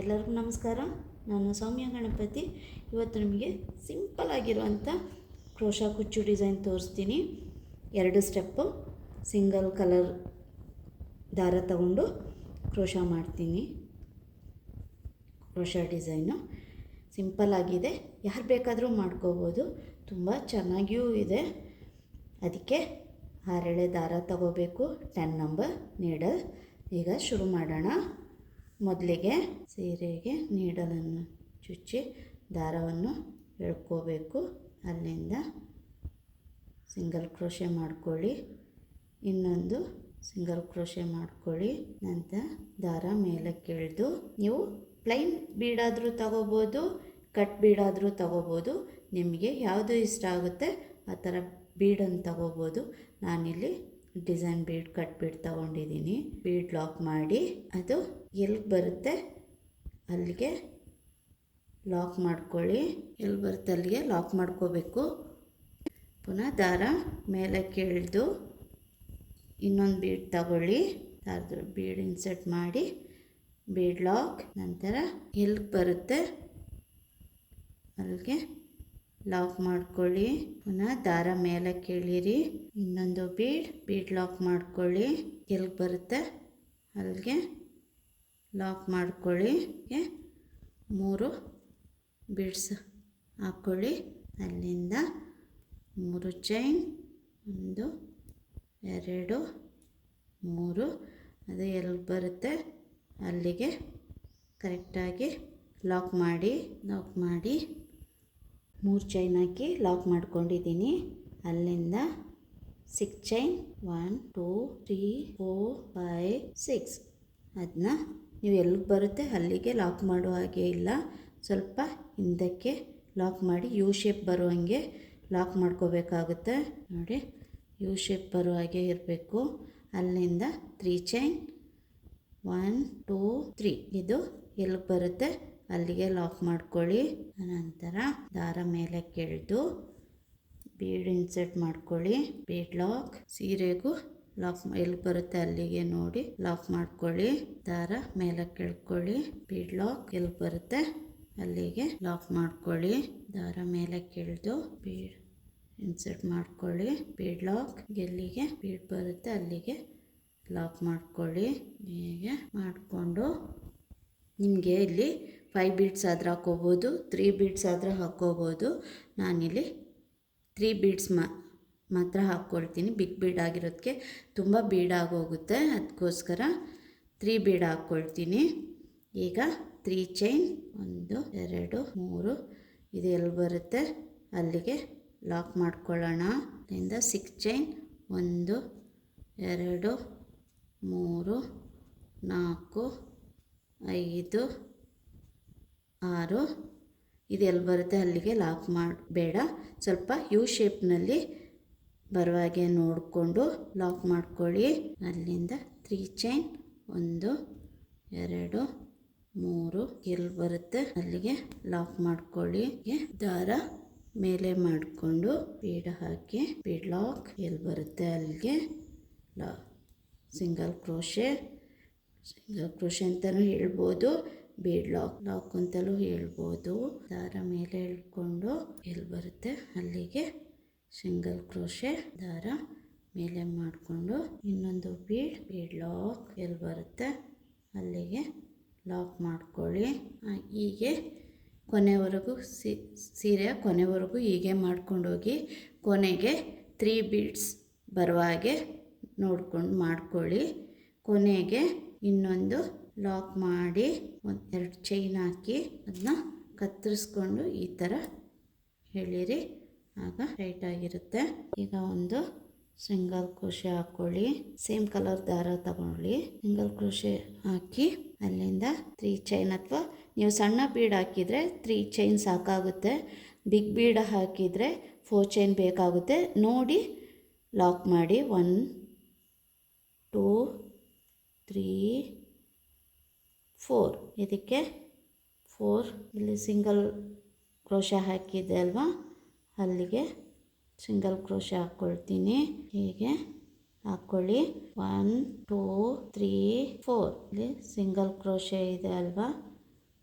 ಎಲ್ಲರಿಗೂ ನಮಸ್ಕಾರ. ನಾನು ಸೌಮ್ಯ ಗಣಪತಿ. ಇವತ್ತು ನಿಮಗೆ ಸಿಂಪಲ್ ಆಗಿರುವಂಥ ಕ್ರೋಶಾ ಕುಚ್ಚು ಡಿಸೈನ್ ತೋರಿಸ್ತೀನಿ. ಎರಡು ಸ್ಟೆಪ್ಪು ಸಿಂಗಲ್ ಕಲರ್ ದಾರ ತಗೊಂಡು ಕ್ರೋಶಾ ಮಾಡ್ತೀನಿ. ಕ್ರೋಶಾ ಡಿಸೈನು ಸಿಂಪಲ್ ಆಗಿದೆ. ಯಾರು ಬೇಕಾದರೂ ಮಾಡ್ಕೋಬೋದು. ತುಂಬ ಚೆನ್ನಾಗಿಯೂ ಇದೆ. ಅದಕ್ಕೆ ಹರಳೆ ದಾರ ತಗೋಬೇಕು. Ten number, needle. ಈಗ ಶುರು ಮಾಡೋಣ. ಮೊದಲಿಗೆ ಸೀರೆಗೆ ನೀಡಲನ್ನು ಚುಚ್ಚಿ ದಾರವನ್ನು ಎಳ್ಕೋಬೇಕು. ಅಲ್ಲಿಂದ ಸಿಂಗಲ್ ಕ್ರೋಶೆ ಮಾಡ್ಕೊಳ್ಳಿ. ಇನ್ನೊಂದು ಸಿಂಗಲ್ ಕ್ರೋಶೆ ಮಾಡ್ಕೊಳ್ಳಿ. ನಂತರ ದಾರ ಮೇಲೆ ಎಳೆದು ನೀವು ಪ್ಲೈನ್ ಬೀಡಾದರೂ ತಗೋಬೋದು, ಕಟ್ ಬೀಡಾದರೂ ತಗೋಬೋದು. ನಿಮಗೆ ಯಾವುದು ಇಷ್ಟ ಆಗುತ್ತೆ ಆ ಥರ ಬೀಡನ್ನು ತಗೋಬೋದು. ನಾನಿಲ್ಲಿ ಡಿಸೈನ್ ಬೀಡ್ ಕಟ್ ಬೀಡ್ ತಗೊಂಡಿದ್ದೀನಿ. ಬೀಡ್ ಲಾಕ್ ಮಾಡಿ ಅದು ಎಲ್ಲಿಗೆ ಬರುತ್ತೆ ಅಲ್ಲಿಗೆ ಲಾಕ್ ಮಾಡ್ಕೊಳ್ಳಿ. ಎಲ್ಲಿ ಬರುತ್ತೆ ಅಲ್ಲಿಗೆ ಲಾಕ್ ಮಾಡ್ಕೋಬೇಕು. ಪುನಃ ದಾರ ಮೇಲೆ ಕೇಳಿದು ಇನ್ನೊಂದು ಬೀಡ್ ತಗೊಳ್ಳಿ. ದಾರದ ಬೀಡ್ ಇನ್ಸರ್ಟ್ ಮಾಡಿ. Bead lock. ನಂತರ ಎಲ್ಲಿಗೆ ಬರುತ್ತೆ ಅಲ್ಲಿಗೆ ಲಾಕ್ ಮಾಡ್ಕೊಳ್ಳಿ. ಪುನಃ ದಾರ ಮೇಲೆ ಕೇಳಿರಿ. ಇನ್ನೊಂದು ಬೀಡ್ ಬೀಡ್ ಲಾಕ್ ಮಾಡ್ಕೊಳ್ಳಿ. ಎಲ್ಲಿಗೆ ಬರುತ್ತೆ? ಅಲ್ಲಿಗೆ ಲಾಕ್ ಮಾಡ್ಕೊಳ್ಳಿ. ಮೂರು ಬೀಡ್ಸ್ ಹಾಕ್ಕೊಳ್ಳಿ ಅಲ್ಲಿಂದ ಮೂರು ಚೈನ್ ಒಂದು, ಎರಡು, ಮೂರು. ಅದು ಎಲ್ಲಿ ಬರುತ್ತೆ? ಅಲ್ಲಿಗೆ ಕರೆಕ್ಟಾಗಿ ಲಾಕ್ ಮಾಡಿ ಲಾಕ್ ಮಾಡಿ. ಮೂರು ಚೈನ್ ಹಾಕಿ ಲಾಕ್ ಮಾಡ್ಕೊಂಡಿದ್ದೀನಿ. ಅಲ್ಲಿಂದ six chain one two three four five six ಅದನ್ನ ನೀವು ಎಲ್ಲಿಗೆ ಬರುತ್ತೆ ಅಲ್ಲಿಗೆ ಲಾಕ್ ಮಾಡೋ ಹಾಗೆ ಇಲ್ಲ. ಸ್ವಲ್ಪ ಹಿಂದಕ್ಕೆ ಲಾಕ್ ಮಾಡಿ ಯು ಶೇಪ್ ಬರೋ ಹಾಗೆ ಲಾಕ್ ಮಾಡ್ಕೋಬೇಕಾಗುತ್ತೆ. ನೋಡಿ ಯು ಶೇಪ್ ಬರೋ ಹಾಗೆ ಇರಬೇಕು. ಅಲ್ಲಿಂದ three chain one two three ಇದು ಎಲ್ಲಿಗೆ ಬರುತ್ತೆ? ಅಲ್ಲಿಗೆ ಲಾಕ್ ಮಾಡ್ಕೊಳ್ಳಿ. ನಂತರ ದಾರ ಮೇಲೆ ಕೆಳೆದು ಬೀಡ್ ಇನ್ಸರ್ಟ್ ಮಾಡ್ಕೊಳ್ಳಿ. ಬೀಡ್ ಲಾಕ್ ಸೀರೆಗೂ ಲಾಕ್ ಎಲ್ಲಿ ಬರುತ್ತೆ ಅಲ್ಲಿಗೆ ನೋಡಿ ಲಾಕ್ ಮಾಡ್ಕೊಳ್ಳಿ. ದಾರ ಮೇಲೆ ಕೆಳ್ಕೊಳ್ಳಿ. ಬೀಡ್ ಲಾಕ್ ಎಲ್ಲಿ ಬರುತ್ತೆ ಅಲ್ಲಿಗೆ ಲಾಕ್ ಮಾಡ್ಕೊಳ್ಳಿ. ದಾರ ಮೇಲೆ ಕೆಳೆದು ಬೀಡ್ ಇನ್ಸರ್ಟ್ ಮಾಡ್ಕೊಳ್ಳಿ. ಬೀಡ್ ಲಾಕ್ ಎಲ್ಲಿಗೆ ಬೀಡ್ ಬರುತ್ತೆ ಅಲ್ಲಿಗೆ ಲಾಕ್ ಮಾಡ್ಕೊಳ್ಳಿ. ಹೀಗೆ ಮಾಡಿಕೊಂಡು ನಿಮಗೆ ಇಲ್ಲಿ ಫೈವ್ ಬೀಡ್ಸ್ ಆದರೆ ಹಾಕ್ಕೋಬೋದು ತ್ರೀ ಬೀಡ್ಸ್ ಆದರೆ ಹಾಕ್ಕೋಬೋದು. ನಾನಿಲ್ಲಿ ತ್ರೀ ಬೀಡ್ಸ್ ಮಾ, ಮಾತ್ರ ಹಾಕ್ಕೊಳ್ತೀನಿ. ಬಿಗ್ ಬೀಡ್ ಆಗಿರೋದಕ್ಕೆ ತುಂಬ ಬೀಡ್ ಆಗೋಗುತ್ತೆ. ಅದಕ್ಕೋಸ್ಕರ ತ್ರೀ ಬೀಡ್ ಹಾಕ್ಕೊಳ್ತೀನಿ. ಈಗ ತ್ರೀ ಚೈನ್ ಒಂದು, ಎರಡು, ಮೂರು, ಇದು ಎಲ್ಲಿ ಬರುತ್ತೆ? ಅಲ್ಲಿಗೆ ಲಾಕ್ ಮಾಡ್ಕೊಳ್ಳೋಣ. ಇಂದ ಸಿಕ್ಸ್ ಚೈನ್ ಒಂದು, ಎರಡು, ಮೂರು, ನಾಲ್ಕು, ಐದು ಆರು. ಇದು ಎಲ್ಲಿ ಬರುತ್ತೆ? ಅಲ್ಲಿಗೆ ಲಾಕ್ ಮಾಡಬೇಡ ಸ್ವಲ್ಪ ಯು ಶೇಪ್ನಲ್ಲಿ ಬರುವ ಹಾಗೆ ನೋಡಿಕೊಂಡು ಲಾಕ್ ಮಾಡ್ಕೊಳ್ಳಿ. ಅಲ್ಲಿಂದ ತ್ರೀ ಚೈನ್ ಒಂದು, ಎರಡು, ಮೂರು. ಎಲ್ಲಿ ಬರುತ್ತೆ? ಅಲ್ಲಿಗೆ ಲಾಕ್ ಮಾಡ್ಕೊಳ್ಳಿ. ದಾರ ಮೇಲೆ ಮಾಡಿಕೊಂಡು ಬೀಡ ಹಾಕಿ. ಬೀಡ್ ಲಾಕ್ ಎಲ್ಲಿ ಬರುತ್ತೆ? ಅಲ್ಲಿಗೆ ಲಾ ಸಿಂಗಲ್ ಕ್ರೋಶೆ ಸಿಂಗಲ್ ಕ್ರೋಶೆ ಅಂತಲೂ ಹೇಳ್ಬೋದು. ಬೀಡ್ ಲಾಕ್ ಲಾಕ್ ಅಂತಲೂ ಹೇಳ್ಬೋದು. ದಾರ ಮೇಲೆ ಎಳ್ಕೊಂಡು ಎಲ್ಲಿ ಬರುತ್ತೆ? ಅಲ್ಲಿಗೆ ಸಿಂಗಲ್ ಕ್ರೋಶೆ ದಾರ ಮೇಲೆ ಮಾಡಿಕೊಂಡು ಇನ್ನೊಂದು ಬೀಡ್ ಬೀಡ್ ಲಾಕ್ ಎಲ್ಲಿ ಬರುತ್ತೆ? ಅಲ್ಲಿಗೆ ಲಾಕ್ ಮಾಡ್ಕೊಳ್ಳಿ. ಹೀಗೆ ಕೊನೆವರೆಗೂ ಸೀರೆ ಕೊನೆವರೆಗೂ ಹೀಗೆ ಮಾಡ್ಕೊಂಡೋಗಿ ಕೊನೆಗೆ ತ್ರೀ ಬೀಡ್ಸ್ ಬರುವ ಹಾಗೆ ನೋಡ್ಕೊಂಡು ಮಾಡ್ಕೊಳ್ಳಿ. ಕೊನೆಗೆ ಇನ್ನೊಂದು ಲಾಕ್ ಮಾಡಿ ಒಂದು ಎರಡು ಚೈನ್ ಹಾಕಿ ಅದನ್ನ ಕತ್ತರಿಸ್ಕೊಂಡು ಈ ಥರ ಹೇಳಿರಿ ಆಗ ಟೈಟಾಗಿರುತ್ತೆ ಈಗ ಒಂದು ಸಿಂಗಲ್ ಕ್ರೋಶೆ ಹಾಕ್ಕೊಳ್ಳಿ ಸೇಮ್ ಕಲರ್ ದಾರ ತಗೊಳ್ಳಿ. ಸಿಂಗಲ್ ಕ್ರೋಶೆ ಹಾಕಿ ಅಲ್ಲಿಂದ ತ್ರೀ ಚೈನ್ ಅಥವಾ ನೀವು ಸಣ್ಣ ಬೀಡ್ ಹಾಕಿದರೆ ತ್ರೀ ಚೈನ್ ಸಾಕಾಗುತ್ತೆ. ಬಿಗ್ ಬೀಡ್ ಹಾಕಿದರೆ ಫೋರ್ ಚೈನ್ ಬೇಕಾಗುತ್ತೆ. ನೋಡಿ ಲಾಕ್ ಮಾಡಿ. ಒನ್ ಟೂ ತ್ರೀ ಫೋರ್ ಇದಕ್ಕೆ ಫೋರ್ ಇಲ್ಲಿ ಸಿಂಗಲ್ ಕ್ರೋಶ ಹಾಕಿದೆ ಅಲ್ವಾ? ಅಲ್ಲಿಗೆ ಸಿಂಗಲ್ ಕ್ರೋಶ ಹಾಕ್ಕೊಳ್ತೀನಿ ಹೀಗೆ ಹಾಕ್ಕೊಳ್ಳಿ ಒನ್ ಟೂ ತ್ರೀ ಫೋರ್ ಇಲ್ಲಿ ಸಿಂಗಲ್ ಕ್ರೋಶೆ ಇದೆ ಅಲ್ವಾ?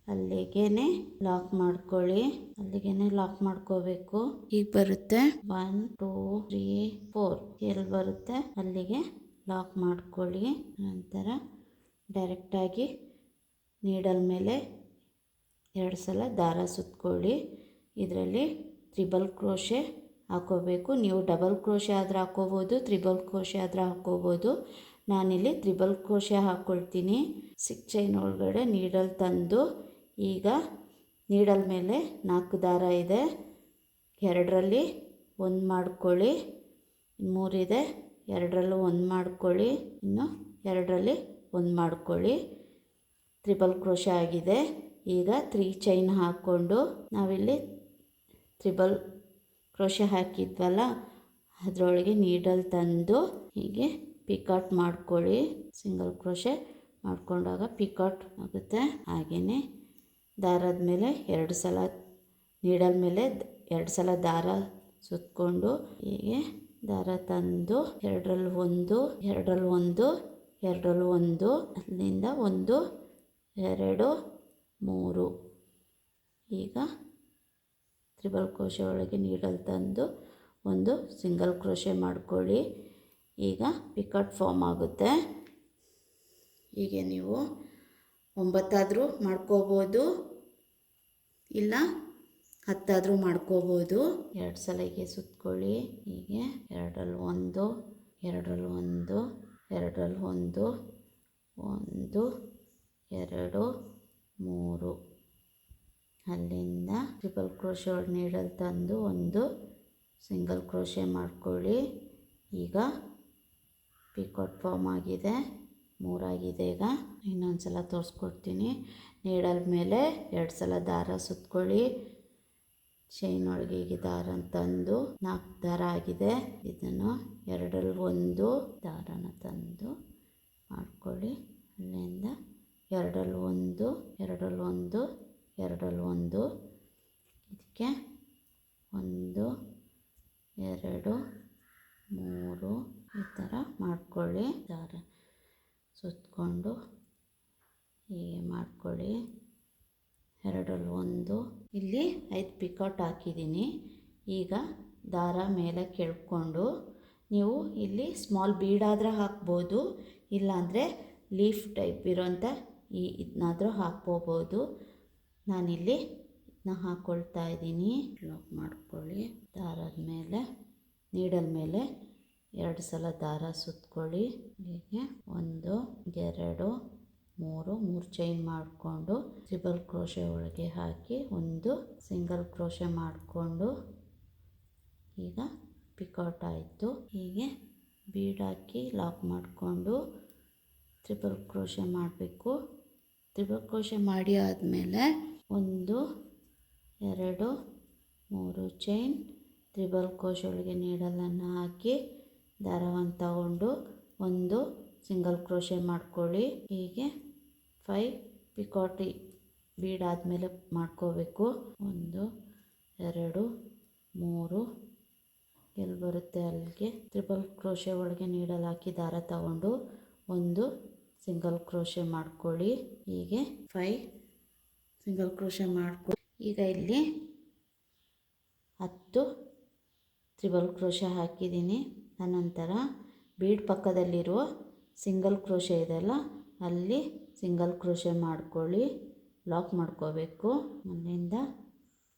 ಅಲ್ಲಿಗೇನೆ ಲಾಕ್ ಮಾಡ್ಕೊಳ್ಳಿ. ಅಲ್ಲಿಗೇನೆ ಲಾಕ್ ಮಾಡ್ಕೋಬೇಕು. ಈಗ ಬರುತ್ತೆ. ಒನ್ ಟೂ ತ್ರೀ ಫೋರ್ ಎಲ್ಲಿ ಬರುತ್ತೆ? ಅಲ್ಲಿಗೆ ಲಾಕ್ ಮಾಡ್ಕೊಳ್ಳಿ. ನಂತರ ಡೈರೆಕ್ಟಾಗಿ ನೀಡಲ್ ಮೇಲೆ ಎರಡು ಸಲ ದಾರ ಸುತ್ತಕೊಳ್ಳಿ ಇದರಲ್ಲಿ ತ್ರಿಬಲ್ ಕ್ರೋಶೆ ಹಾಕೋಬೇಕು. ನೀವು ಡಬಲ್ ಕ್ರೋಶೆ ಆದರೆ ಹಾಕ್ಕೋಬೋದು ತ್ರಿಬಲ್ ಕ್ರೋಶೆ ಆದರೆ ಹಾಕ್ಕೋಬೋದು ನಾನಿಲ್ಲಿ ತ್ರಿಬಲ್ ಕ್ರೋಶೆ ಹಾಕ್ಕೊಳ್ತೀನಿ ಸಿಕ್ ಚೈನ್ ಒಳಗಡೆ ನೀಡಲ್ ತಂದು ಈಗ ನೀಡಲ್ ಮೇಲೆ ನಾಲ್ಕು ದಾರ ಇದೆ. ಎರಡರಲ್ಲಿ ಒಂದು ಮಾಡ್ಕೊಳ್ಳಿ. ಮೂರಿದೆ. ಎರಡರಲ್ಲೂ ಒಂದು ಮಾಡ್ಕೊಳ್ಳಿ. ಇನ್ನು ಎರಡರಲ್ಲಿ ಒಂದು ಮಾಡ್ಕೊಳ್ಳಿ. ತ್ರಿಬಲ್ ಕ್ರೋಶ ಆಗಿದೆ. ಈಗ ತ್ರೀ ಚೈನ್ ಹಾಕ್ಕೊಂಡು ನಾವಿಲ್ಲಿ ತ್ರಿಬಲ್ ಕ್ರೋಶ ಹಾಕಿದ್ವಲ್ಲ, ಅದರೊಳಗೆ ನೀಡಲ್ ತಂದು ಹೀಗೆ ಪಿಕಾಟ್ ಮಾಡ್ಕೊಳ್ಳಿ. ಸಿಂಗಲ್ ಕ್ರೋಶೆ ಮಾಡ್ಕೊಂಡಾಗ ಪಿಕಾಟ್ ಆಗುತ್ತೆ. ಹಾಗೆಯೇ ದಾರದ ಮೇಲೆ ಎರಡು ಸಲ, ನೀಡಲ್ ಮೇಲೆ ಎರಡು ಸಲ ದಾರ ಸುತ್ತಕೊಂಡು ಹೀಗೆ ದಾರ ತಂದು ಎರಡರಲ್ಲಿ ಒಂದು ಎರಡರಲ್ಲಿ ಒಂದು ಎರಡರಲ್ಲಿ ಒಂದು, ಅಲ್ಲಿಂದ ಒಂದು ಎರಡು, ಮೂರು. ಈಗ ತ್ರಿಬಲ್ ಕ್ರೋಶೆ ಒಳಗೆ ನೀಡಲ್ ತಂದು ಒಂದು ಸಿಂಗಲ್ ಕ್ರೋಶೆ ಮಾಡಿಕೊಳ್ಳಿ. ಈಗ ಪಿಕಟ್ ಫಾರ್ಮ್ ಆಗುತ್ತೆ. ಹೀಗೆ ನೀವು ಒಂಬತ್ತಾದರೂ ಮಾಡ್ಕೋಬೋದು. ಇಲ್ಲ ಹತ್ತಾದರೂ ಮಾಡ್ಕೋಬೋದು. ಎರಡು ಸಲ ಹೀಗೆ ಸುತ್ಕೊಳ್ಳಿ. ಹೀಗೆ ಎರಡರಲ್ಲಿ ಒಂದು ಎರಡರಲ್ಲಿ ಒಂದು ಎರಡರಲ್ಲಿ ಒಂದು ಒಂದು. ಎರಡು, ಮೂರು. ಅಲ್ಲಿಂದ ಟ್ರಿಪಲ್ ಕ್ರೋಶೆ ನೀಡಲ್ ತಂದು ಒಂದು ಸಿಂಗಲ್ ಕ್ರೋಶೆ ಮಾಡ್ಕೊಳ್ಳಿ. ಈಗ ಪಿಕೋಟ್ ಫಾರ್ಮ್ ಆಗಿದೆ, ಮೂರಾಗಿದೆ ಈಗ. ಇನ್ನೊಂದು ಸಲ ತೋರಿಸ್ಕೊಡ್ತೀನಿ. ನೀಡಲ್ ಮೇಲೆ ಎರಡು ಸಲ ದಾರ ಸುತ್ಕೊಳ್ಳಿ. ಚೈನ್ ಒಳಗೆ ಈಗ ದಾರ ತಂದು ನಾಲ್ಕು ದಾರ ಆಗಿದೆ. ಇದನ್ನು ಎರಡರಲ್ಲಿ ಒಂದು ದಾರನ ತಂದು ಮಾಡ್ಕೊಳ್ಳಿ. ಅಲ್ಲಿಂದ ಎರಡರಲ್ಲಿ ಒಂದು ಎರಡರಲ್ಲಿ ಒಂದು ಎರಡರಲ್ಲಿ ಒಂದು. ಇದಕ್ಕೆ ಒಂದು, ಎರಡು, ಮೂರು ಈ ಥರ ಮಾಡ್ಕೊಳ್ಳಿ ದಾರ ಸುತ್ತಕೊಂಡು ಹೀಗೆ ಮಾಡ್ಕೊಳ್ಳಿ. ಎರಡರಲ್ಲಿ ಒಂದು. ಇಲ್ಲಿ ಐದು ಪಿಕಾಟ್ ಹಾಕಿದ್ದೀನಿ. ಈಗ ದಾರ ಮೇಲೆ ಕೆಳ್ಕೊಂಡು ನೀವು ಇಲ್ಲಿ ಸ್ಮಾಲ್ ಬೀಡಾದರೆ ಹಾಕ್ಬೋದು, ಇಲ್ಲಾಂದರೆ ಲೀಫ್ ಟೈಪ್ ಇರೋಂಥ ಈ ಇದನ್ನಾದರೂ ಹಾಕ್ಕೋಬೋದು ನಾನಿಲ್ಲಿ ಇದನ್ನ ಹಾಕ್ಕೊಳ್ತಾ ಇದ್ದೀನಿ. ಲಾಕ್ ಮಾಡ್ಕೊಳ್ಳಿ. ದಾರದ ಮೇಲೆ ನೀಡಲ್ ಮೇಲೆ ಎರಡು ಸಲ ದಾರ ಸುತ್ಕೊಳ್ಳಿ. ಹೀಗೆ ಒಂದು, ಎರಡು, ಮೂರು ಮೂರು ಚೈನ್ ಮಾಡಿಕೊಂಡು ಟ್ರಿಬಲ್ ಕ್ರೋಶೆ ಒಳಗೆ ಹಾಕಿ ಒಂದು ಸಿಂಗಲ್ ಕ್ರೋಶೆ ಮಾಡಿಕೊಂಡು ಈಗ ಪಿಕೌಟ್ ಆಯಿತು. ಹೀಗೆ ಬೀಡ್ ಹಾಕಿ ಲಾಕ್ ಮಾಡಿಕೊಂಡು ತ್ರಿಬಲ್ ಕ್ರೋಶೆ ಮಾಡಬೇಕು. ತ್ರಿಬಲ್ ಕ್ರೋಶೆ ಮಾಡಿ ಆದಮೇಲೆ ಒಂದು, ಎರಡು, ಮೂರು ಚೈನ್ ತ್ರಿಬಲ್ ಕೋಶ ಒಳಗೆ ನೀಡಲನ್ನು ಹಾಕಿ ದಾರವನ್ನು ತಗೊಂಡು ಒಂದು ಸಿಂಗಲ್ ಕ್ರೋಶೆ ಮಾಡ್ಕೊಳ್ಳಿ. ಹೀಗೆ ಫೈ ಪಿಕಾಟಿ ಬೀಡ್ ಆದಮೇಲೆ ಮಾಡ್ಕೋಬೇಕು. ಒಂದು, ಎರಡು, ಮೂರು, ಎಲ್ಲಿ ಬರುತ್ತೆ ಅಲ್ಲಿಗೆ? ತ್ರಿಬಲ್ ಕ್ರೋಶೆ ಒಳಗೆ ಹಾಕಿ ದಾರ ತಗೊಂಡು ಒಂದು ಸಿಂಗಲ್ ಕ್ರೋಶೆ ಮಾಡ್ಕೊಳ್ಳಿ. ಹೀಗೆ ಫೈ ಸಿಂಗಲ್ ಕ್ರೋಶೆ ಮಾಡ್ಕೊ ಈಗ ಇಲ್ಲಿ ಹತ್ತು ತ್ರಿಬಲ್ ಕ್ರೋಶೆ ಹಾಕಿದ್ದೀನಿ. ಅನಂತರ ಬೀಡ್ ಪಕ್ಕದಲ್ಲಿರುವ ಸಿಂಗಲ್ ಕ್ರೋಶೆ ಇದೆಯಲ್ಲ, ಅಲ್ಲಿ ಸಿಂಗಲ್ ಕ್ರೋಶೆ ಮಾಡ್ಕೊಳ್ಳಿ. ಲಾಕ್ ಮಾಡ್ಕೋಬೇಕು. ಅಲ್ಲಿಂದ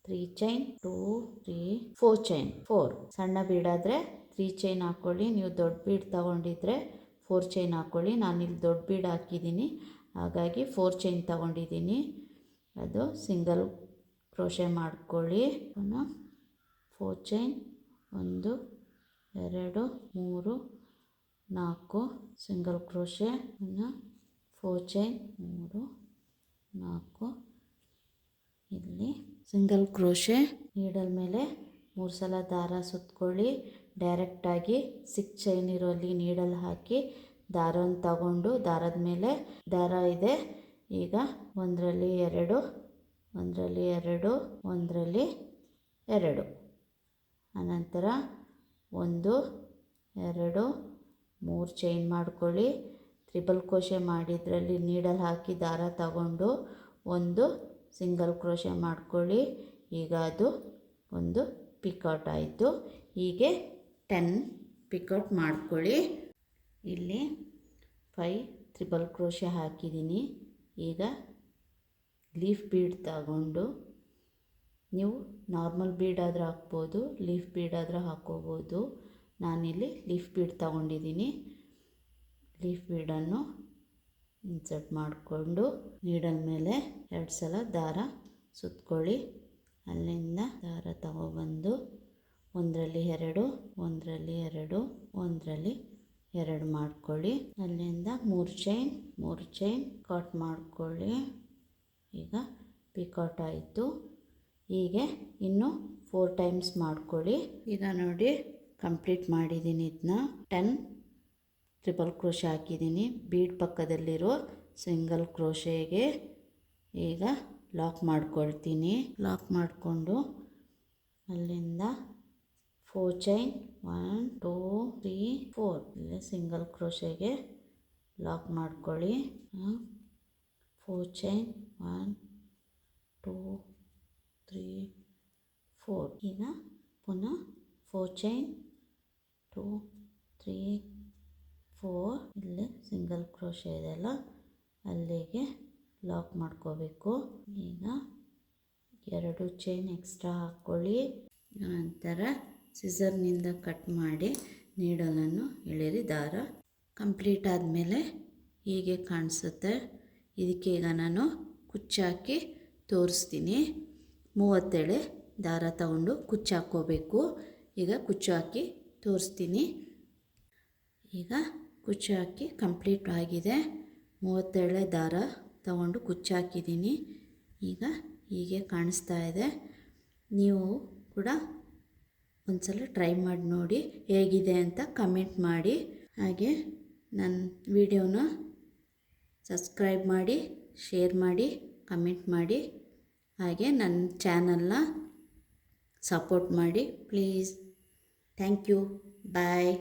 three chain two three four chain four ಸಣ್ಣ ಬೀಡಾದರೆ ತ್ರೀ ಚೈನ್ ಹಾಕ್ಕೊಳ್ಳಿ ನೀವು ದೊಡ್ಡ ಬೀಡ್ ತಗೊಂಡಿದ್ರೆ ಫೋರ್ ಚೈನ್ ಹಾಕ್ಕೊಳ್ಳಿ ನಾನಿಲ್ಲಿ ದೊಡ್ಡ ಬೀಡ್ ಹಾಕಿದ್ದೀನಿ. ಹಾಗಾಗಿ ಫೋರ್ ಚೈನ್ ತಗೊಂಡಿದ್ದೀನಿ. ಅದು ಸಿಂಗಲ್ ಕ್ರೋಶೆ ಮಾಡ್ಕೊಳ್ಳಿ. ಫೋರ್ ಚೈನ್ ಒಂದು, ಎರಡು, ಮೂರು, ನಾಲ್ಕು ಸಿಂಗಲ್ ಕ್ರೋಶೆ ಫೋರ್ ಚೈನ್ ಮೂರು, ನಾಲ್ಕು. ಇಲ್ಲಿ ಸಿಂಗಲ್ ಕ್ರೋಶೆ ನೀಡಲ್ ಮೇಲೆ ಮೂರು ಸಲ ದಾರ ಸುತ್ಕೊಳ್ಳಿ. ಡೈರೆಕ್ಟಾಗಿ ಸಿಕ್ ಚೈನ್ ಇರೋಲ್ಲಿ ನೀಡಲ್ ಹಾಕಿ ದಾರವನ್ನು ತಗೊಂಡು ದಾರದ ಮೇಲೆ ದಾರ ಇದೆ. ಈಗ ಒಂದರಲ್ಲಿ ಎರಡು ಒಂದರಲ್ಲಿ ಎರಡು ಒಂದರಲ್ಲಿ ಎರಡು. ಆನಂತರ ಒಂದು, ಎರಡು, ಮೂರು ಚೈನ್ ಮಾಡ್ಕೊಳ್ಳಿ. ತ್ರಿಬಲ್ ಕ್ರೋಶೆ ಮಾಡಿದ್ರಲ್ಲಿ ನೀಡಲ್ ಹಾಕಿ ದಾರ ತಗೊಂಡು ಒಂದು ಸಿಂಗಲ್ ಕ್ರೋಶೆ ಮಾಡ್ಕೊಳ್ಳಿ. ಈಗ ಅದು ಒಂದು ಪಿಕೌಟ್ ಆಯಿತು. ಹೀಗೆ ಟೆನ್ ಪಿಕೌಟ್ ಮಾಡ್ಕೊಳ್ಳಿ. ಇಲ್ಲಿ ಫೈ ತ್ರಿಬಲ್ ಕ್ರೋಶೆ ಹಾಕಿದ್ದೀನಿ. ಈಗ ಲೀಫ್ ಬೀಡ್ ತಗೊಂಡು ನೀವು ನಾರ್ಮಲ್ ಬೀಡ್ ಆದರೂ ಹಾಕ್ಬೋದು ಲೀಫ್ ಬೀಡ್ ಆದರೂ ಹಾಕ್ಕೋಬೋದು. ನಾನಿಲ್ಲಿ ಲೀಫ್ ಬೀಡ್ ತಗೊಂಡಿದ್ದೀನಿ. ಲೀಫ್ ಬೀಡನ್ನು ಇನ್ಸರ್ಟ್ ಮಾಡಿಕೊಂಡು ನೀಡಲ್ ಮೇಲೆ ಎರಡು ಸಲ ದಾರ ಸುತ್ಕೊಳ್ಳಿ. ಅಲ್ಲಿಂದ ದಾರ ತಗೊಬಂದು ಒಂದರಲ್ಲಿ ಎರಡು ಒಂದರಲ್ಲಿ ಎರಡು ಒಂದರಲ್ಲಿ ಎರಡು ಮಾಡ್ಕೊಳ್ಳಿ. ಅಲ್ಲಿಂದ ಮೂರು ಚೈನ್ ಮೂರು ಚೈನ್ ಕಟ್ ಮಾಡ್ಕೊಳ್ಳಿ. ಈಗ ಪಿಕಾಟ್ ಆಯಿತು. ಹೀಗೆ ಇನ್ನು ಫೋರ್ ಟೈಮ್ಸ್ ಮಾಡ್ಕೊಳ್ಳಿ. ಈಗ ನೋಡಿ ಕಂಪ್ಲೀಟ್ ಮಾಡಿದ್ದೀನಿ ಇದನ್ನ ಟೆನ್ ಟ್ರಿಪಲ್ ಕ್ರೋಶೆ ಹಾಕಿದ್ದೀನಿ. ಬೀಡ್ ಪಕ್ಕದಲ್ಲಿರೋ ಸಿಂಗಲ್ ಕ್ರೋಶೆಗೆ ಈಗ ಲಾಕ್ ಮಾಡ್ಕೊಳ್ತೀನಿ. ಲಾಕ್ ಮಾಡಿಕೊಂಡು ಅಲ್ಲಿಂದ four chain one two three four ಇಲ್ಲಿ ಸಿಂಗಲ್ ಕ್ರೋಶೆಗೆ ಲಾಕ್ ಮಾಡ್ಕೊಳ್ಳಿ. Four chain one two three four ಈಗ ಪುನಃ four chain two three four ಇಲ್ಲಿ ಸಿಂಗಲ್ ಕ್ರೋಶೆ ಇದೆಲ್ಲ ಅಲ್ಲಿಗೆ ಲಾಕ್ ಮಾಡ್ಕೋಬೇಕು. ಈಗ ಎರಡು ಚೈನ್ ಎಕ್ಸ್ಟ್ರಾ ಹಾಕ್ಕೊಳ್ಳಿ ನಂತರ ಸಿಸರ್ನಿಂದ ಕಟ್ ಮಾಡಿ ನೀಡಲನ್ನು ಎಳೆರಿ ದಾರ ಕಂಪ್ಲೀಟ್ ಆದಮೇಲೆ ಹೀಗೆ ಕಾಣಿಸುತ್ತೆ. ಇದಕ್ಕೆ ಈಗ ನಾನು ಕುಚ್ಚಾಕಿ ತೋರಿಸ್ತೀನಿ. ಮೂವತ್ತೆಳೆ ದಾರ ತಗೊಂಡು ಕುಚ್ಚಾಕೋಬೇಕು ಈಗ ಕುಚ್ಚು ಹಾಕಿ ತೋರಿಸ್ತೀನಿ. ಈಗ ಕುಚ್ಚು ಹಾಕಿ ಕಂಪ್ಲೀಟ್ ಆಗಿದೆ. ಮೂವತ್ತೆಳೆ ದಾರ ತಗೊಂಡು ಕುಚ್ಚು ಹಾಕಿದ್ದೀನಿ ಈಗ ಹೀಗೆ ಕಾಣಿಸ್ತಾ ಇದೆ. ನೀವು ಕೂಡ ಒಂದ್ಸಲ ಟ್ರೈ ಮಾಡಿ ನೋಡಿ ಹೇಗಿದೆ ಅಂತ ಕಮೆಂಟ್ ಮಾಡಿ. ಹಾಗೆ ನನ್ನ ವಿಡಿಯೋನ ಸಬ್ಸ್ಕ್ರೈಬ್ ಮಾಡಿ, ಶೇರ್ ಮಾಡಿ, ಕಮೆಂಟ್ ಮಾಡಿ. ಹಾಗೆ ನನ್ನ ಚಾನಲ್ನ ಸಪೋರ್ಟ್ ಮಾಡಿ, ಪ್ಲೀಸ್. Thank you. ಬಾಯ್.